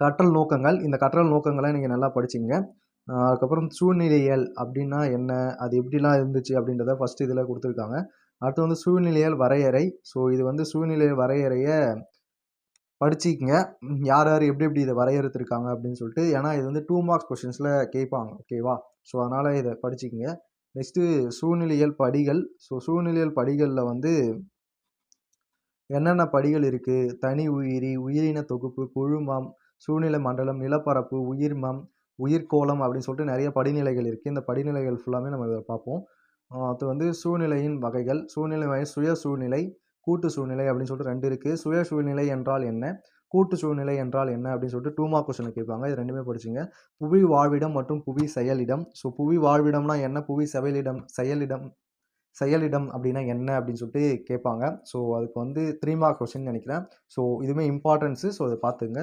கற்றல் நோக்கங்கள். இந்த கற்றல் நோக்கங்களை நீங்கள் நல்லா படிச்சிங்க. அதுக்கப்புறம் சூழ்நிலையியல் அப்படின்னா என்ன? அது எப்படிலாம் இருந்துச்சு அப்படின்றத ஃபஸ்ட்டு இதில் கொடுத்துருக்காங்க. அடுத்து வந்து சூழ்நிலையல் வரையறை. ஸோ இது வந்து சூழ்நிலை வரையறையை படிச்சிக்கங்க யார் யார் எப்படி எப்படி இதை வரையறுத்துருக்காங்க அப்படின்னு சொல்லிட்டு ஏன்னா இது வந்து டூ மார்க்ஸ் கொஷின்ஸில் கேட்பாங்க. ஓகேவா ஸோ அதனால் இதை படிச்சிக்கங்க. நெக்ஸ்ட்டு சூழ்நிலையல் படிகள். ஸோ சூழ்நிலையல் படிகளில் வந்து என்னென்ன படிகள் இருக்குது தனி உயிரி உயிரின தொகுப்பு குழுமம் சூழ்நிலை மண்டலம் நிலப்பரப்பு உயிர்மம் உயிர்கோளம் அப்படின்னு சொல்லிட்டு நிறைய படிநிலைகள் இருக்குது இந்த படிநிலைகள் ஃபுல்லாமே நம்ம இதை பார்ப்போம். அது வந்து சூழ்நிலையின் வகைகள். சூழ்நிலை வகை சுய சூழ்நிலை கூட்டு சூழ்நிலை அப்படின்னு சொல்லிட்டு ரெண்டு இருக்குது சுய சூழ்நிலை என்றால் என்ன? கூட்டு சூழ்நிலை என்றால் என்ன அப்படின்னு சொல்லிட்டு டூமா மார்க் கொஸ்டின் கேட்பாங்க. இது ரெண்டுமே படிச்சுங்க. புவி வாழ்விடம் மற்றும் புவி செயலிடம். ஸோ புவி வாழ்விடம்னா என்ன? புவி செயலிடம் செயலிடம் செயலிடம் அப்படின்னா என்ன அப்படின்னு சொல்லிட்டு கேட்பாங்க. ஸோ அதுக்கு வந்து த்ரீ மார்க் கொஸ்டின் நினைக்கிறேன். ஸோ இதுவுமே இம்பார்ட்டன்ஸு ஸோ அதை பார்த்துங்க.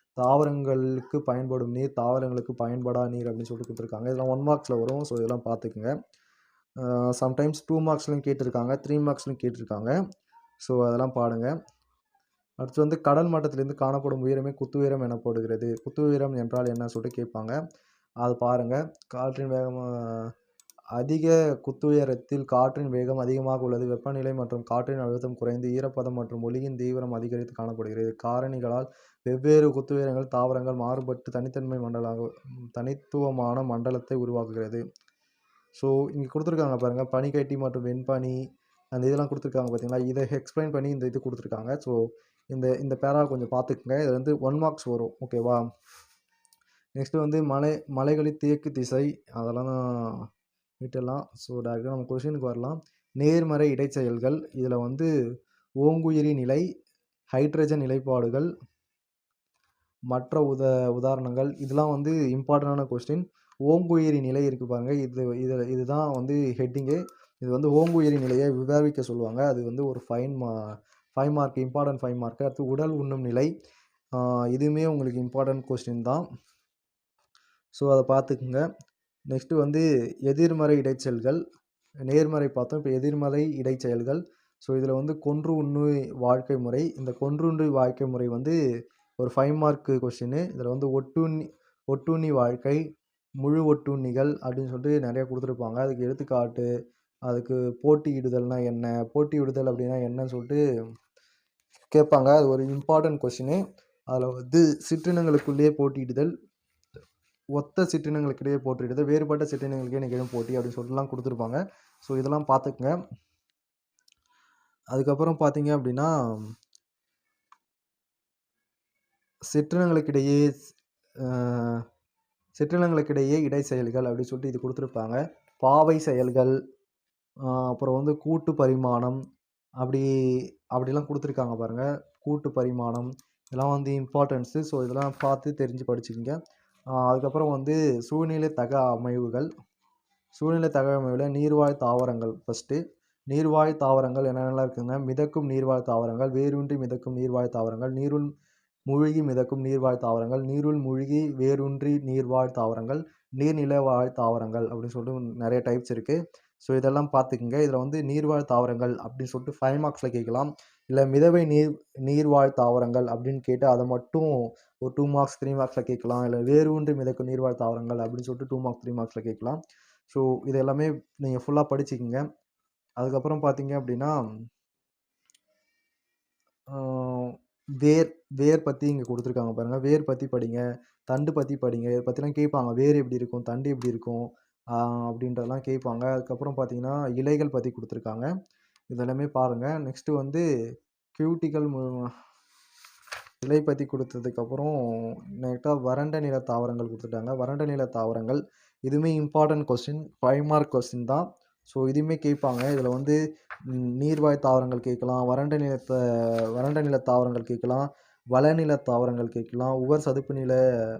தாவரங்களுக்கு பயன்படும் நீர் தாவரங்களுக்கு பயன்படா நீர் அப்படின்னு சொல்லிட்டு கொடுத்துருக்காங்க. இதெல்லாம் ஒன் மார்க்ஸில் வரும். ஸோ இதெல்லாம் பார்த்துக்குங்க. சம்டைம்ஸ் டூ மார்க்ஸ்லையும் கேட்டிருக்காங்க. த்ரீ மார்க்ஸ்லையும் கேட்டிருக்காங்க. ஸோ அதெல்லாம் பாடுங்க. அடுத்து வந்து கடல் மட்டத்திலேருந்து காணப்படும் உயரமே குத்துயரம் எனப்படுகிறது குத்து உயரம் என்றால் என்ன சொல்லிட்டு கேட்பாங்க. அது பாருங்கள் காற்றின் வேகம் அதிக அதிக குத்துயரத்தில் காற்றின் வேகம் அதிகமாக உள்ளது. வெப்பநிலை மற்றும் காற்றின் அழுத்தம் குறைந்து ஈரப்பதம் மற்றும் ஒளியின் தீவிரம் அதிகரித்து காணப்படுகிறது. காரணிகளால் வெவ்வேறு குத்துயரங்கள் தாவரங்கள் மாறுபட்டு தனித்தன்மை மண்டலாக தனித்துவமான மண்டலத்தை உருவாக்குகிறது. ஸோ இங்கே கொடுத்துருக்காங்க பாருங்கள் பனிக்கட்டி மற்றும் வெண்பனி அந்த இதெல்லாம் கொடுத்துருக்காங்க பார்த்தீங்களா இதை எக்ஸ்பிளைன் பண்ணி இந்த இது கொடுத்துருக்காங்க. ஸோ இந்த இந்த பேரா கொஞ்சம் பார்த்துக்குங்க. இது வந்து ஒன் மார்க்ஸ் வரும். ஓகேவா நெக்ஸ்ட்டு வந்து மலை மலைகளின் தேக்கு திசை அதெல்லாம் விட்டுடலாம். ஸோ டேரெக்டாக நம்ம கொஷினுக்கு வரலாம். நேர்மறை இடைச்செயல்கள் இதில் வந்து ஓங்குயிரி நிலை ஹைட்ரஜன் நிலைப்பாடுகள் மற்ற உத உதாரணங்கள் இதெல்லாம் வந்து இம்பார்ட்டண்டான கொஸ்டின் ஓங்குயிரி நிலை இருக்கு பாருங்க. இது இது இதுதான் வந்து ஹெட்டிங்கு இது வந்து ஓங்குயிரி நிலையை விவாதிக்க சொல்லுவாங்க. அது வந்து ஒரு ஃபைன் மா five mark important five mark அடுத்து உடல் உண்ணும் நிலை. இதுவுமே உங்களுக்கு இம்பார்ட்டன்ட் கொஸ்டின் தான். ஸோ அதை பார்த்துக்குங்க. நெக்ஸ்ட்டு வந்து எதிர்மறை இடைச்செயல்கள். நேர்மறை பார்த்தோம். இப்போ எதிர்மறை இடைச்செயல்கள். ஸோ இதில் வந்து கொன்று உண்ணு வாழ்க்கை முறை. இந்த கொன்றுண்ணு வாழ்க்கை முறை வந்து ஒரு ஃபைவ் மார்க்கு கொஸ்டின் இதில் வந்து ஒட்டுண்ணி ஒட்டுண்ணி வாழ்க்கை முழு ஒட்டுண்ணிகள் அப்படின்னு சொல்லிட்டு நிறைய கொடுத்துருப்பாங்க. அதுக்கு எடுத்துக்காட்டு அதுக்கு போட்டியிடுதல்னா என்ன போட்டியிடுதல் அப்படின்னா என்னன்னு சொல்லிட்டு கேட்பாங்க. அது ஒரு இம்பார்ட்டன்ட் கொஷினு அதில் வந்து சிற்றினங்களுக்குள்ளேயே போட்டியிடுதல் ஒத்த சிற்றினங்களுக்கிடையே போட்டியிடுதல் வேறுபட்ட சிற்றினங்களுக்கே நிகழும் போட்டி அப்படின்னு சொல்லிட்டுலாம் கொடுத்துருப்பாங்க. ஸோ இதெல்லாம் பார்த்துக்குங்க. அதுக்கப்புறம் பார்த்தீங்க அப்படின்னா சிற்றினங்களுக்கிடையே சிற்றினங்களுக்கிடையே இடை செயல்கள் அப்படின்னு சொல்லிட்டு இது கொடுத்துருப்பாங்க. பாவை செயல்கள் அப்புறம் வந்து கூட்டு பரிமாணம் அப்படி அப்படிலாம் கொடுத்துருக்காங்க பாருங்கள் கூட்டு பரிமாணம் இதெல்லாம் வந்து இம்பார்ட்டன்ஸு ஸோ இதெல்லாம் பார்த்து தெரிஞ்சு படிச்சுக்கிங்க. அதுக்கப்புறம் வந்து சூழ்நிலை தக அமைவுகள். சூழ்நிலை தக அமைவில் நீர்வாழ் தாவரங்கள் ஃபஸ்ட்டு நீர்வாழ் தாவரங்கள் என்னென்னலாம் இருக்குங்க? மிதக்கும் நீர்வாழ் தாவரங்கள் வேரூன்றி மிதக்கும் நீர்வாழ் தாவரங்கள் நீருள் மூழ்கி மிதக்கும் நீர்வாழ் தாவரங்கள் நீருள் மூழ்கி வேரூன்றி நீர்வாழ் தாவரங்கள் நீர்நில வாழ் தாவரங்கள் அப்படின்னு சொல்லிட்டு நிறைய டைப்ஸ் இருக்குது ஸோ இதெல்லாம் பார்த்துக்குங்க. இதில் வந்து நீர்வாழ் தாவரங்கள் அப்படின்னு சொல்லிட்டு ஃபைவ் மார்க்ஸில் கேட்கலாம். இல்லை மிதவை நீர் நீர்வாழ் தாவரங்கள் அப்படின்னு கேட்டு அதை மட்டும் ஒரு டூ மார்க்ஸ் த்ரீ மார்க்ஸில் கேட்கலாம். இல்லை வேரூன்றி மிதக்கும் நீர்வாழ் தாவரங்கள் அப்படின்னு சொல்லிட்டு டூ மார்க்ஸ் த்ரீ மார்க்ஸில் கேட்கலாம். ஸோ இது எல்லாமே நீங்கள் ஃபுல்லாக படிச்சுக்கோங்க. அதுக்கப்புறம் பார்த்தீங்க அப்படின்னா வேர் வேர் பற்றி இங்கே கொடுத்துருக்காங்க பாருங்கள் வேர் பற்றி படிங்க. தண்டு பற்றி படிங்க. இதை பற்றிலாம் கேட்பாங்க வேர் எப்படி இருக்கும்? தண்டு எப்படி இருக்கும்? அப்படின்றதெல்லாம் கேட்பாங்க அதுக்கப்புறம் பார்த்தீங்கன்னா இலைகள் பற்றி கொடுத்துருக்காங்க. இதெல்லாமே பாருங்கள் நெக்ஸ்ட்டு வந்து கியூட்டிக்கல் இலை பற்றி கொடுத்ததுக்கப்புறம் நெக்ஸ்ட்டாக வறண்ட நில தாவரங்கள் கொடுத்துட்டாங்க. வறண்ட நில தாவரங்கள். இதுவுமே important question five mark question தான். ஸோ இதுவுமே கேட்பாங்க. இதில் வந்து நீர்வாழ் தாவரங்கள் கேட்கலாம் வறண்ட நிலத்தை வறண்ட நில தாவரங்கள் கேட்கலாம் வளநில தாவரங்கள் கேட்கலாம் உவர் சதுப்பு நில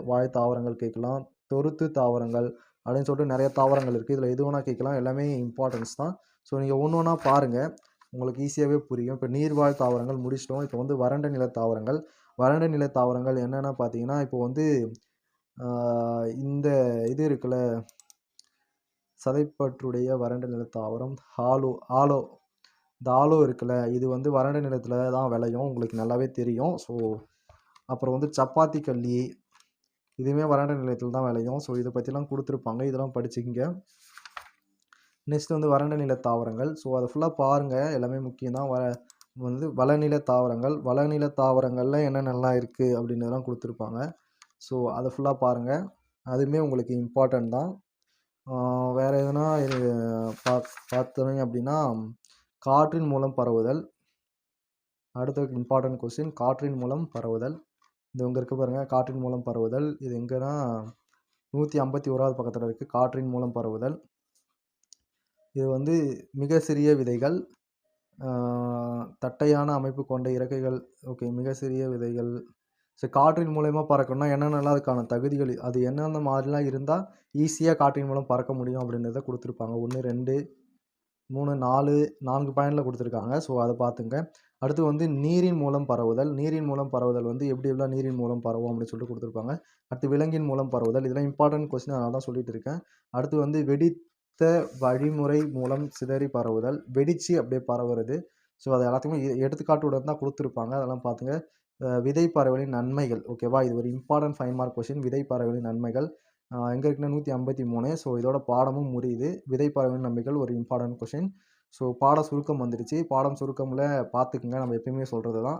வாழ் தாவரங்கள் கேட்கலாம் தொருத்து தாவரங்கள் அப்படின்னு சொல்லிட்டு நிறைய தாவரங்கள் இருக்குது இதில் எது வேணால் கேட்கலாம். எல்லாமே இம்பார்ட்டன்ஸ் தான். ஸோ நீங்கள் ஒன்று ஒன்றா பாருங்கள் உங்களுக்கு ஈஸியாகவே புரியும். இப்போ நீர்வாழ் தாவரங்கள் முடிச்சிட்டோம். இப்போ வந்து வறண்ட நில தாவரங்கள். வறண்ட நில தாவரங்கள் என்னென்னா பார்த்தீங்கன்னா இப்போ வந்து இந்த இது இருக்குல்ல சதைப்பற்றுடைய வறண்ட நில தாவரம். ஹாலோ ஆலோ இந்த ஆலோ இருக்குல்ல இது வந்து வறண்ட நிலத்தில் தான் விளையும். உங்களுக்கு நல்லாவே தெரியும். ஸோ அப்புறம் வந்து சப்பாத்தி கள்ளி இதுவுமே வறண்ட நிலத்தில் தான் விளையும். ஸோ இதை பற்றிலாம் கொடுத்துருப்பாங்க. இதெல்லாம் படிச்சுக்கிங்க. நெக்ஸ்ட் வந்து வறண்ட நில தாவரங்கள். ஸோ அதை ஃபுல்லாக பாருங்கள் எல்லாமே முக்கியம் தான். வ வந்து வளநில தாவரங்கள். வளநில தாவரங்களில் என்னென்னலாம் இருக்குது அப்படின்றதெல்லாம் கொடுத்துருப்பாங்க. ஸோ அதை ஃபுல்லாக பாருங்கள் அதுவுமே உங்களுக்கு இம்பார்ட்டன்ட் தான். வேறு எதுனா இது பா பார்த்தீங்க அப்படின்னா காற்றின் மூலம் பரவுதல். அடுத்த இம்பார்ட்டன்ட் கொஸ்டின் காற்றின் மூலம் பரவுதல். இது இங்கே இருக்குது பாருங்கள் காற்றின் மூலம் பரவுதல். இது எங்கன்னா நூற்றி ஐம்பத்தி ஓராவது பக்கத்தில் இருக்குது காற்றின் மூலம் பரவுதல். இது வந்து மிக சிறிய விதைகள். தட்டையான அமைப்பு கொண்ட இறக்கைகள். ஓகே மிக சிறிய விதைகள். ஸோ காற்றின் மூலயமா பறக்கணும்னா என்னென்னலாம் அதுக்கான தகுதிகள் அது என்னென்ன மாதிரிலாம் இருந்தால் ஈஸியாக காற்றின் மூலம் பறக்க முடியும் அப்படின்றத கொடுத்துருப்பாங்க. ஒன்று ரெண்டு மூணு நாலு நான்கு பாயிண்டில் கொடுத்துருக்காங்க. ஸோ அதை பார்த்துங்க. அடுத்து வந்து நீரின் மூலம் பரவுதல். நீரின் மூலம் பரவுதல் வந்து எப்படி எல்லாம் நீரின் மூலம் பரவும் அப்படின்னு சொல்லிட்டு கொடுத்துருப்பாங்க. அடுத்து விலங்கின் மூலம் பரவுதல். இதெல்லாம் இம்பார்ட்டன்ட் கொஸ்டின் அதனால் தான் சொல்லிட்டு இருக்கேன். அடுத்து வந்து வெடித்த வழிமுறை மூலம் சிதறி பரவுதல். வெடிச்சு அப்படியே பரவுறது. ஸோ அது எல்லாத்துக்குமே எடுத்துக்காட்டுடன் தான் கொடுத்துருப்பாங்க. அதெல்லாம் பார்த்துங்க. விதை பறவைகளின் நன்மைகள். ஓகேவா இது ஒரு இம்பார்ட்டன்ட் ஃபைவ் மார்க் கொஸ்டின் விதை பறவைகளின் நன்மைகள் எங்கே இருக்குன்னா நூற்றி ஐம்பத்தி மூணு. ஸோ இதோட பாடமும் முடியுது விதை பறவைகளின் நன்மைகள் ஒரு இம்பார்ட்டன்ட் கொஷின் ஸோ பாட சுருக்கம் வந்துடுச்சு பாடம் சுருக்கமில் பார்த்துக்குங்க நம்ம எப்பயுமே சொல்கிறது தான்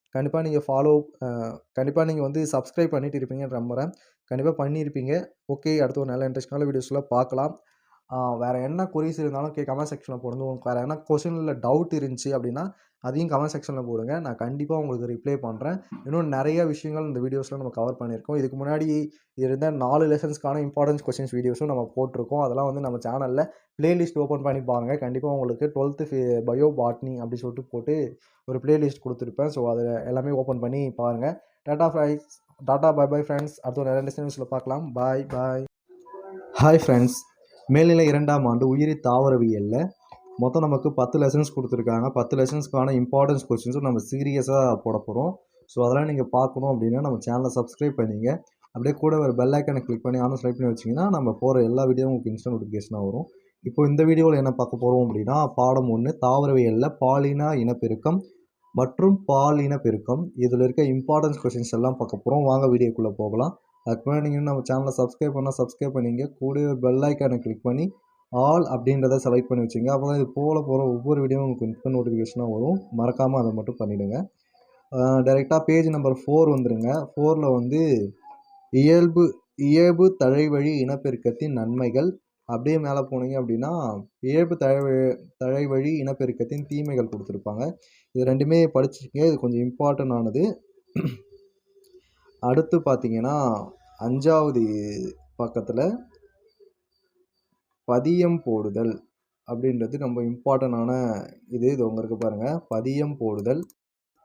கண்டிப்பாக நீங்கள் ஃபாலோ கண்டிப்பாக நீங்கள் வந்து சப்ஸ்கிரைப் பண்ணிட்டு இருப்பீங்கன்னு நம்புகிறேன் கண்டிப்பாக பண்ணியிருப்பீங்க ஓகே அடுத்த ஒரு நல்ல இன்ட்ரெஸ்டிங்கான வீடியோஸில் பார்க்கலாம் வேறு என்ன கொரிஸ் இருந்தாலும் கே கமெண்ட் செக்ஷனில் போடுங்க. உங்களுக்கு வேறு என்ன கொஷினில் டவுட் இருந்துச்சு அப்படின்னா அதையும் கமெண்ட் செக்ஷனில் போடுங்க. நான் கண்டிப்பாக உங்களுக்கு ரிப்ளை பண்ணுறேன் இன்னும் நிறைய விஷயங்கள் இந்த வீடியோஸில் நம்ம கவர் பண்ணியிருக்கோம். இதுக்கு முன்னாடி இருந்த நாலு லெசன்ஸ்க்கான இம்பார்ட்டன்ஸ் கொஸ்டின்ஸ் வீடியோஸும் நம்ம போட்டிருக்கோம். அதெல்லாம் வந்து நம்ம சேனலில் பிளேலிஸ்ட் ஓப்பன் பண்ணி பாருங்கள் கண்டிப்பாக உங்களுக்கு டுவெல்த்து பயோ பாட்னி அப்படி சொல்லிட்டு போட்டு ஒரு பிளேலிஸ்ட் கொடுத்துருப்பேன். ஸோ அதில் எல்லாமே ஓப்பன் பண்ணி பாருங்கள் டாட்டா ஃப்ரைஸ் டாட்டா பை பை ஃப்ரெண்ட்ஸ் அடுத்த நிறைய லெசன்ஸில் பார்க்கலாம். பாய் பாய் ஹாய் ஃப்ரெண்ட்ஸ் மேல்நிலை இரண்டாம் ஆண்டு உயிரி தாவரவியலில் மொத்தம் நமக்கு பத்து லெசன்ஸ் கொடுத்துருக்காங்க. பத்து லெசன்ஸ்க்கான இம்பார்ட்டன்ஸ் கொஸ்டின்ஸும் நம்ம சீரியஸாக போட போகிறோம் ஸோ அதெல்லாம் நீங்கள் பார்க்கணும் அப்படின்னா நம்ம சேனலை சப்ஸ்கிரைப் பண்ணிங்க. அப்படியே கூட ஒரு பெல் ஐக்கனை கிளிக் பண்ணி ஆனும் ஸ்லைப் பண்ணி வச்சிங்கன்னா நம்ம போகிற எல்லா வீடியோவும் உங்களுக்கு இன்ஸ்டன்ட் நோட்டிஃபிகேஷனாக வரும். இப்போ இந்த வீடியோவில் என்ன பார்க்க போகிறோம் அப்படின்னா பாடம் ஒன்று தாவரவியலில் பாலின இனப்பெருக்கம் மற்றும் பால் இனப்பெருக்கம் இதில் இருக்க இம்பார்ட்டன்ஸ் கொஸ்டின்ஸ் எல்லாம் பார்க்க போகிறோம் வாங்க வீடியோக்குள்ளே போகலாம். அதுக்கு முன்னாடி நீங்கள் நம்ம சேனலை சப்ஸ்கிரைப் பண்ணால் சப்ஸ்கிரைப் பண்ணிங்க. கூட பெல் ஐக்கானை கிளிக் பண்ணி ஆல் அப்படின்றத செலக்ட் பண்ணி வச்சுங்க. அப்போ தான் இது போல போகிற ஒவ்வொரு வீடியோவும் உங்களுக்கு இன்ஸ்டன்ட் நோட்டிஃபிகேஷனாக வரும். மறக்காமல் அதை மட்டும் பண்ணிவிடுங்க டைரெக்டாக பேஜ் நம்பர் ஃபோர் வந்துடுங்க ஃபோரில் வந்து இயல்பு இயல்பு தழைவழி இனப்பெருக்கத்தின் நன்மைகள். அப்படியே மேலே போனீங்க அப்படின்னா இயல்பு தழைவழி தழைவழி இனப்பெருக்கத்தின் தீமைகள் கொடுத்துருப்பாங்க. இது ரெண்டுமே படிச்சிருக்கீங்க. இது கொஞ்சம் இம்பார்ட்டன்ட் ஆனது. அடுத்து பார்த்தீங்கன்னா அஞ்சாவது பக்கத்தில் பதியம் போடுதல் அப்படின்றது ரொம்ப இம்பார்ட்டண்டான இது. இது உங்களுக்கு பாருங்கள் பதியம் போடுதல்.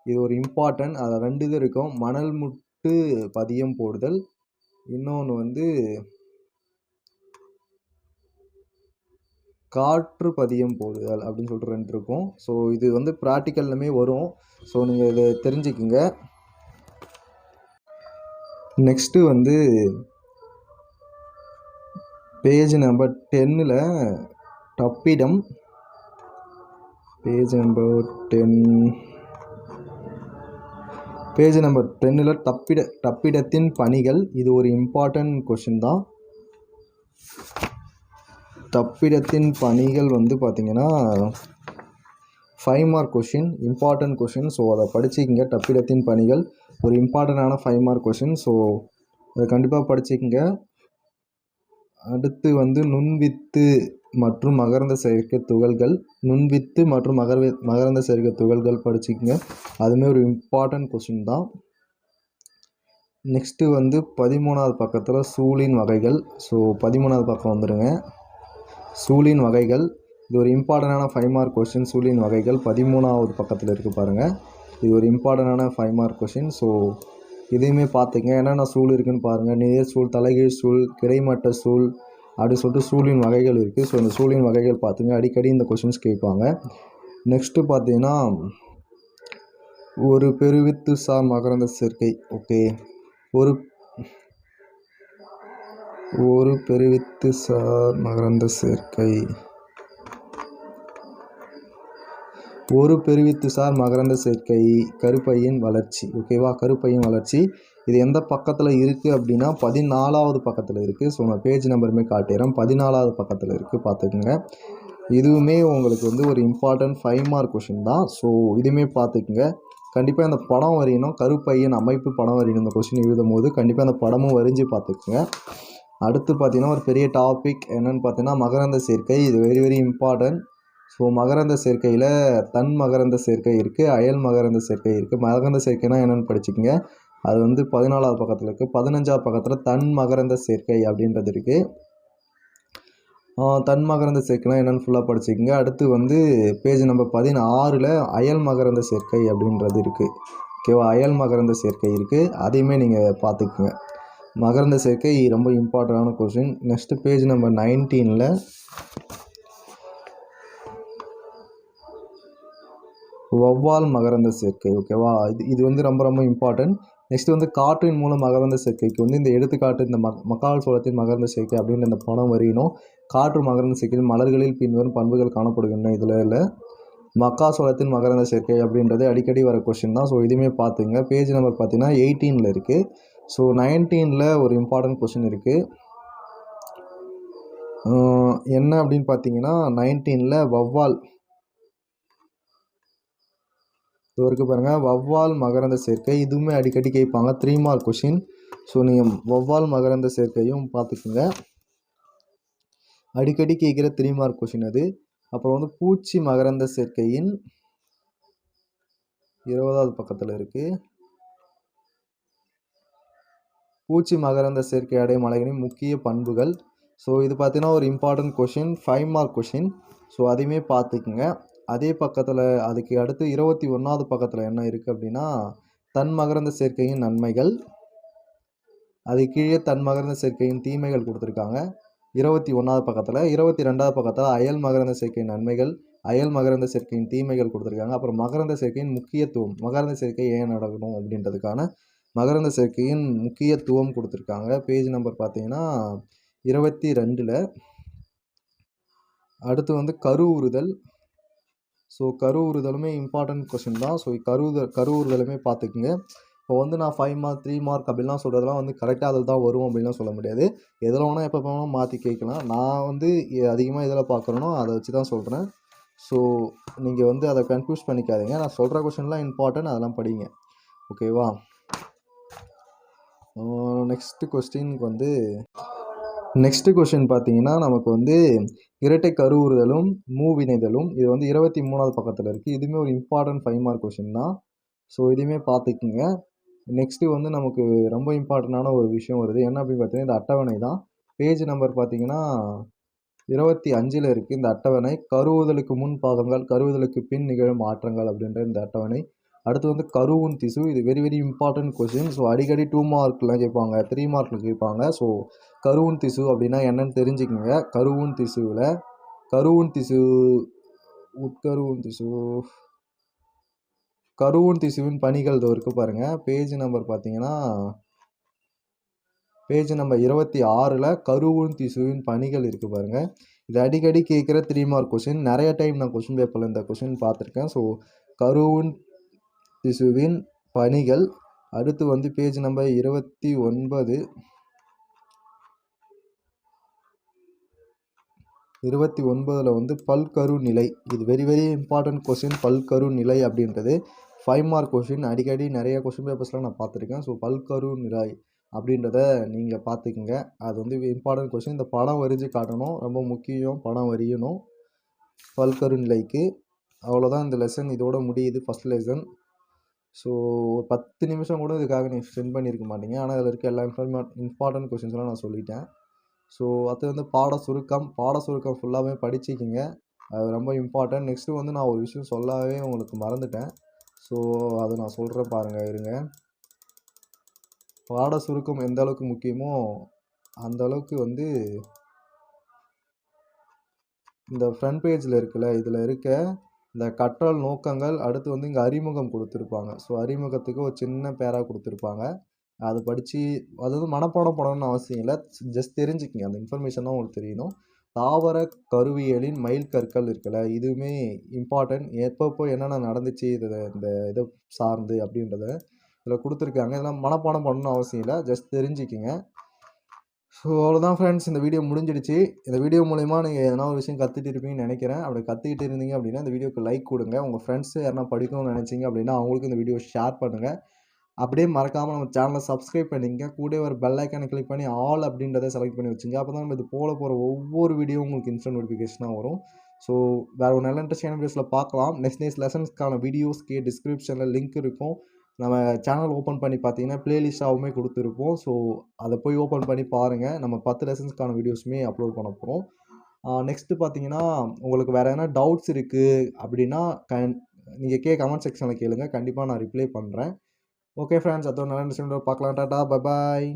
இது ஒரு இம்பார்ட்டன்ட் அதில் ரெண்டு இது இருக்கும். மணல் முட்டு பதியம் போடுதல். இன்னொன்று வந்து காற்று பதியம் போடுதல் அப்படின்னு சொல்லிட்டு ரெண்டு இருக்கும். ஸோ இது வந்து ப்ராக்டிக்கல்லுமே வரும். ஸோ நீங்கள் இதை தெரிஞ்சுக்குங்க. நெக்ஸ்ட்டு வந்து பேஜ் நம்பர் டென்னில் டப்பிடம் page number ten page number டென்னில் டப்பிட டப்பிடத்தின் பணிகள். இது ஒரு இம்பார்ட்டன்ட் கொஷின் தான் தப்பிடத்தின் பணிகள் வந்து பார்த்திங்கன்னா five mark question important question so அதை படிச்சுக்கிங்க. டப்பிடத்தின் பணிகள். ஒரு இம்பார்ட்டண்டான ஃபைவ் மார்க் கொஷின் ஸோ அதை கண்டிப்பாக படிச்சுக்கங்க. அடுத்து வந்து நுண்வித்து மற்றும் மகரந்த சேர்க்கை துகள்கள். நுண்வித்து மற்றும் மகர மகரந்த சேர்க்கை துகள்கள் படிச்சுக்கங்க. அதுவுமே ஒரு இம்பார்ட்டன்ட் கொஷின் தான். நெக்ஸ்ட்டு வந்து பதிமூணாவது பக்கத்தில் சூழின் வகைகள். ஸோ பதிமூணாவது பக்கம் வந்துடுங்க சூழின் வகைகள். இது ஒரு இம்பார்ட்டண்டான ஃபைவ் மார்க் கொஷின் சூழின் வகைகள் பதிமூணாவது பக்கத்தில் இருக்குது பாருங்கள் இது ஒரு இம்பார்ட்டண்டான ஃபைவ் மார்க் கொஷின் ஸோ இதையுமே பார்த்துங்க. என்னென்ன சூழ் இருக்குதுன்னு பாருங்கள் நேர் சூழ் தலைகீழ் சூழ் கிடைமட்ட சூழ் அப்படின்னு சொல்லிட்டு சூழின் வகைகள் இருக்குது ஸோ இந்த சூழின் வகைகள் பார்த்துங்க. அடிக்கடி இந்த கொஷின்ஸ் கேட்பாங்க. நெக்ஸ்ட்டு பார்த்தீங்கன்னா ஒரு பெருவித்து சார் மகரந்த சேர்க்கை. ஓகே ஒரு ஒரு பெருவித்து சார் மகரந்த சேர்க்கை. ஒரு பெருவித்து சார் மகரந்த சேர்க்கை கருப்பையின் வளர்ச்சி. ஓகேவா கருப்பையின் வளர்ச்சி. இது எந்த பக்கத்தில் இருக்குது அப்படின்னா பதினாலாவது பக்கத்தில் இருக்குது ஸோ நான் பேஜ் நம்பருமே காட்டிடுறேன் பதினாலாவது பக்கத்தில் இருக்குது பார்த்துக்குங்க. இதுவுமே உங்களுக்கு வந்து ஒரு இம்பார்ட்டன்ட் ஃபைவ் மார்க் கொஷின் தான். ஸோ இதுவுமே பார்த்துக்குங்க. கண்டிப்பாக இந்த படம் வரையணும். கருப்பையின் அமைப்பு படம் வரையணும். இந்த கொஷின் எழுதும் போது கண்டிப்பாக அந்த படமும் வரைஞ்சி பார்த்துக்குங்க. அடுத்து பார்த்திங்கன்னா ஒரு பெரிய டாபிக் என்னென்னு பார்த்தீங்கன்னா மகரந்த சேர்க்கை. இது வெரி வெரி இம்பார்ட்டன்ட் ஸோ மகரந்த சேர்க்கையில் தன் மகரந்த சேர்க்கை இருக்குது அயல் மகரந்த சேர்க்கை இருக்குது மகரந்த சேர்க்கைனா என்னென்னு படிச்சுக்கோங்க. அது வந்து பதினாலாவது பக்கத்தில் இருக்குது பதினஞ்சாவது பக்கத்தில் தன் மகரந்த சேர்க்கை அப்படின்றது இருக்குது தன் மகரந்த சேர்க்கைனா என்னென்னு ஃபுல்லாக படிச்சுக்கோங்க. அடுத்து வந்து பேஜ் நம்பர் பதினாறில் அயல் மகரந்த சேர்க்கை அப்படின்றது இருக்குது ஓகேவா அயல் மகரந்த சேர்க்கை இருக்குது அதையுமே நீங்கள் பார்த்துக்குங்க. மகரந்த சேர்க்கை ரொம்ப இம்பார்ட்டண்டான கொஷின் நெக்ஸ்ட்டு பேஜ் நம்பர் நைன்டீனில் வௌவால் மகரந்த சேர்க்கை ஓகேவா இது இது வந்து ரொம்ப ரொம்ப இம்பார்ட்டன்ட் நெக்ஸ்ட் வந்து காற்றின் மூலம் மகரந்த சேர்க்கைக்கு வந்து இந்த எடுத்துக்காட்டு இந்த மக் மக்கால் சோளத்தின் மகரந்த சேர்க்கை அப்படின்ற இந்த பணம் வரையணும் காற்று மகரந்த சேர்க்கையில் மலர்களில் பின்வரும் பண்புகள் காணப்படுகின்றன. இதில் இல்லை மக்கா சோளத்தின் மகரந்த சேர்க்கை அப்படின்றது அடிக்கடி வர கொஷின் தான். ஸோ இதுவுமே பார்த்துங்க. பேஜ் நம்பர் பார்த்தீங்கன்னா எயிட்டீனில் இருக்குது ஸோ நைன்டீனில் ஒரு இம்பார்ட்டன்ட் கொஷின் இருக்குது என்ன அப்படின்னு பார்த்தீங்கன்னா நைன்டீனில் வவ்வால் இது வரைக்கும் பாருங்கள் வவ்வால் மகரந்த சேர்க்கை. இதுவுமே அடிக்கடி கேட்பாங்க த்ரீ மார்க் கொஷின் ஸோ நீங்கள் வௌவால் மகரந்த சேர்க்கையும் பார்த்துக்குங்க. அடிக்கடி கேட்குற த்ரீ மார்க் கொஷின் அது. அப்புறம் வந்து பூச்சி மகரந்த சேர்க்கையின் இருபதாவது பக்கத்தில் இருக்குது பூச்சி மகரந்த சேர்க்கை அடையும் மலைகளின் முக்கிய பண்புகள். ஸோ இது பார்த்தீங்கன்னா ஒரு important question five mark question so அதையுமே பார்த்துக்குங்க. அதே பக்கத்தில் அதுக்கு அடுத்து இருபத்தி ஒன்றாவது பக்கத்தில் என்ன இருக்குது அப்படின்னா தன் மகரந்த சேர்க்கையின் நன்மைகள். அது கீழே தன் மகரந்த சேர்க்கையின் தீமைகள் கொடுத்துருக்காங்க. இருபத்தி ஒன்றாவது பக்கத்தில் இருபத்தி ரெண்டாவது பக்கத்தில் அயல் மகரந்த சேர்க்கையின் நன்மைகள் அயல் மகரந்த சேர்க்கையின் தீமைகள் கொடுத்துருக்காங்க. அப்புறம் மகரந்த சேர்க்கையின் முக்கியத்துவம் மகரந்த சேர்க்கை ஏன் நடக்கணும் அப்படின்றதுக்கான மகரந்த சேர்க்கையின் முக்கியத்துவம் கொடுத்துருக்காங்க. பேஜ் நம்பர் பார்த்தீங்கன்னா இருபத்தி ரெண்டில். அடுத்து வந்து கரு உறுதல் ஸோ கருவுறுதலுமே இம்பார்ட்டன்ட் கொஷின் தான். ஸோ கருவுத கருவுறுதலுமே பார்த்துக்குங்க. இப்போ வந்து நான் ஃபைவ் மார்க் த்ரீ மார்க் அப்படிலாம் சொல்கிறதுலாம் வந்து கரெக்டாக அதில் தான் வரும் அப்படின்லாம் சொல்ல முடியாது. எதில் வேணால் எப்போ வேணால் மாற்றி கேட்கலாம். நான் வந்து அதிகமாக எதில் பார்க்குறேனோ அதை வச்சு தான் சொல்கிறேன் ஸோ நீங்கள் வந்து அதை கன்ஃபியூஸ் பண்ணிக்காதீங்க. நான் சொல்கிற கொஷின்லாம் இம்பார்ட்டன்ட் அதெல்லாம் படிங்க. ஓகேவா நெக்ஸ்ட்டு கொஸ்டினுக்கு வந்து நெக்ஸ்ட்டு கொஷின் பார்த்தீங்கன்னா நமக்கு வந்து இரட்டை கருவுறுதலும் மூவினைதலும் இது வந்து இருபத்தி மூணாவது பக்கத்தில் இருக்குது இதுவுமே ஒரு இம்பார்ட்டன்ட் ஃபைவ் மார்க் கொஷின் தான். ஸோ இதையுமே பார்த்துக்குங்க நெக்ஸ்ட்டு வந்து நமக்கு ரொம்ப இம்பார்ட்டண்டான ஒரு விஷயம் வருது. என்ன அப்படின்னு பார்த்தீங்கன்னா இந்த அட்டவணை தான். பேஜ் நம்பர் பார்த்தீங்கன்னா இருபத்தி அஞ்சில் இருக்குது இந்த அட்டவணை கருவுதலுக்கு முன் பாகங்கள் கருவுதலுக்கு பின் நிகழும் மாற்றங்கள் அப்படின்ற இந்த அட்டவணை. அடுத்து வந்து கருவுன் திசு. இது very very important question so அடிக்கடி டூ மார்க்லாம் கேட்பாங்க. த்ரீ மார்க்கில் கேட்பாங்க. ஸோ கருவுன் திசு அப்படின்னா என்னன்னு தெரிஞ்சுக்கோங்க. கருவுன் திசுவில் கருவுன் திசு உட்கருவுன் திசு கருவுன் திசுவின் பணிகள் இதோ இருக்குது பாருங்கள் பேஜ் நம்பர் பார்த்தீங்கன்னா பேஜ் நம்பர் இருபத்தி ஆறில் கருவுன் திசுவின் பணிகள் இருக்குது பாருங்கள் இது அடிக்கடி கேட்குற த்ரீ மார்க் கொஷின் நிறைய டைம் நான் கொஷின் பேப்பரில் இந்த கொஷின் பார்த்துருக்கேன். ஸோ கருவுன் திசுவின் பணிகள். அடுத்து வந்து பேஜ் நம்பர் இருபத்தி ஒன்பது. இருபத்தி ஒன்பதில் வந்து பல்கரு நிலை இது வெரி வெரி இம்பார்ட்டன்ட் கொஷின் பல்கரு நிலை அப்படின்றது. ஃபைவ் மார்க் கொஷின் அடிக்கடி நிறைய கொஷின் பேப்பர்ஸ்லாம் நான் பார்த்துருக்கேன். ஸோ பல்கரு நிலை அப்படின்றத நீங்கள் பார்த்துக்குங்க. அது வந்து இம்பார்ட்டன்ட் கொஷின் இந்த படம் வரிஞ்சு காட்டணும். ரொம்ப முக்கியம் படம் வரியணும். பல்கரு நிலைக்கு அவ்வளோதான் இந்த லெசன் இதோட முடியுது. ஃபஸ்ட் லெசன் ஸோ ஒரு பத்து நிமிஷம் கூட இதுக்காக நீ ஸ்பெண்ட் பண்ணியிருக்க மாட்டீங்க. ஆனால் அதில் இருக்க எல்லா இன்ஃபார்மே இம்பார்ட்டன்ட் கொஷின்ஸ்லாம் நான் சொல்லிட்டேன். ஸோ அது வந்து பாட சுருக்கம். பாட சுருக்கம் ஃபுல்லாகவே படிச்சுக்கிங்க. அது ரொம்ப இம்பார்ட்டன்ட் நெக்ஸ்ட்டு வந்து நான் ஒரு விஷயம் சொல்லவே உங்களுக்கு மறந்துட்டேன். ஸோ அதை நான் சொல்கிறேன் பாருங்கள் இருங்க. பாட சுருக்கம் எந்த அளவுக்கு முக்கியமோ அந்த அளவுக்கு வந்து இந்த ஃப்ரண்ட் பேஜில் இருக்குல்ல இதில் இருக்க இந்த கற்றல் நோக்கங்கள் அடுத்து வந்து இங்கே அறிமுகம் கொடுத்துருப்பாங்க. ஸோ அறிமுகத்துக்கு ஒரு சின்ன பேராக கொடுத்துருப்பாங்க. அதை படித்து அது வந்து மனப்பாடம் பண்ணணும்னு அவசியம் இல்லை. ஜஸ்ட் தெரிஞ்சுக்கிங்க. அந்த இன்ஃபர்மேஷன் தான் உங்களுக்கு தெரியணும். தாவர கருவியலின் மைல் கற்கள் இருக்குல்ல இதுவுமே இம்பார்ட்டன்ட் எப்பப்போ என்னென்ன நடந்துச்சு இது இந்த இதை சார்ந்து அப்படின்றத இதில் கொடுத்துருக்காங்க. இதெல்லாம் மனப்பாடம் பண்ணணும்னு அவசியம் இல்லை. ஜஸ்ட் தெரிஞ்சுக்கிங்க. ஸோ அவ்வளோதான் ஃப்ரெண்ட்ஸ் இந்த வீடியோ முடிஞ்சிடுச்சு. இந்த வீடியோ மூலிமா நீங்கள் எதனா ஒரு விஷயம் கற்றுட்டு இருப்பீங்கன்னு நினைக்கிறேன். அப்படி கற்றுக்கிட்டு இருந்தீங்க அப்படின்னா இந்த வீடியோக்கு லைக் கொடுங்க. உங்கள் ஃப்ரெண்ட்ஸ் யாரா படிக்கணும்னு நினச்சிங்க அப்படின்னா அவங்களுக்கு இந்த வீடியோ ஷேர் பண்ணுங்கள் அப்படியே மறக்காமல் நம்ம சேனலை சப்ஸ்கிரைப் பண்ணிங்க கூட ஒரு பெல் ஐக்கானை கிளிக் பண்ணி ஆல் அப்படின்றத செலக்ட் பண்ணி வச்சுங்க. அப்போ தான் நம்ம இது போல போகிற ஒவ்வொரு வீடியோ உங்களுக்கு இன்ஸ்டன்ட் நோட்டிஃபிகேஷனாக வரும். ஸோ வேறு ஒரு நல்ல இன்ட்ரெஸ்டான வீடியோஸில் பார்க்கலாம். நெக்ஸ்ட் நெக்ஸ்ட் லெசன்ஸ்க்கான வீடியோஸ்க்கு டிஸ்கிரிப்ஷனில் லிங்க் இருக்கும். நம்ம சேனல் ஓப்பன் பண்ணி பார்த்தீங்கன்னா ப்ளேலிஸ்ட்டாகவுமே கொடுத்துருப்போம். ஸோ அதை போய் ஓப்பன் பண்ணி பாருங்கள் நம்ம பத்து லெசன்ஸ்க்கான வீடியோஸுமே அப்லோட் பண்ண போகிறோம் நெக்ஸ்ட்டு பார்த்தீங்கன்னா உங்களுக்கு வேறு எதனா டவுட்ஸ் இருக்குது அப்படின்னா கன் நீங்கள் கே கமெண்ட் செக்ஷனில் கேளுங்கள் கண்டிப்பாக நான் ரிப்ளை பண்ணுறேன் ஓகே ஃப்ரெண்ட்ஸ் அதோட நல்ல பார்க்கலாம். டாட்டா பாய்